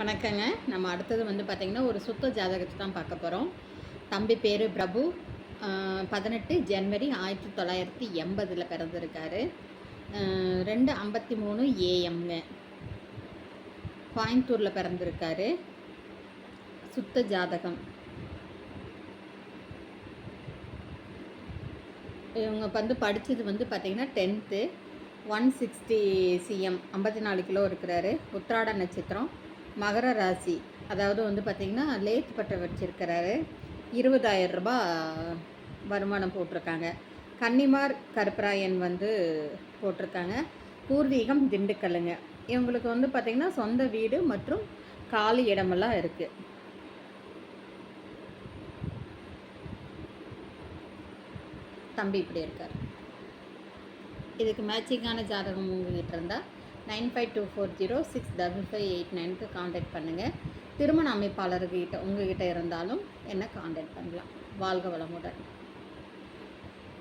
வணக்கங்க. நம்ம அடுத்தது வந்து பார்த்திங்கன்னா ஒரு சுத்த ஜாதகத்தை தான் பார்க்க போகிறோம் தம்பி பேர் பிரபு. பதினெட்டு ஜனவரி ஆயிரத்தி தொள்ளாயிரத்தி எண்பதில் பிறந்திருக்காரு. ரெண்டு ஐம்பத்தி மூணு ஏஎம்ங்க. கோயம்புத்தூரில் பிறந்திருக்காரு. சுத்த ஜாதகம். இவங்க வந்து படித்தது வந்து பார்த்திங்கன்னா டென்த்து. One sixty CM. ஐம்பத்தி நாலு கிலோ இருக்கிறாரு. உத்ராட நட்சத்திரம். மகர ராசி. அதாவது வந்து பார்த்திங்கன்னா லேத் பட்டை வச்சுருக்கிறாரு. இருபதாயிரம் ரூபா வருமானம் போட்டிருக்காங்க. கன்னிமார் கருப்பராயன் வந்து போட்டிருக்காங்க. பூர்வீகம் திண்டுக்கல்லுங்க. இவங்களுக்கு வந்து பார்த்திங்கன்னா சொந்த வீடு மற்றும் காலி இடமெல்லாம் இருக்குது தம்பி இப்படி இருக்கார். இதுக்கு மேட்சிங்கான ஜாதகம் உங்ககிட்ட இருந்தால் nine five two four zero six double five eight நைனுக்கு காண்டாக்ட் பண்ணுங்கள் திருமண அமைப்பாளர்கிட்ட உங்ககிட்ட இருந்தாலும் என்ன காண்டாக்ட் பண்ணலாம். வாழ்க வளமுடன்.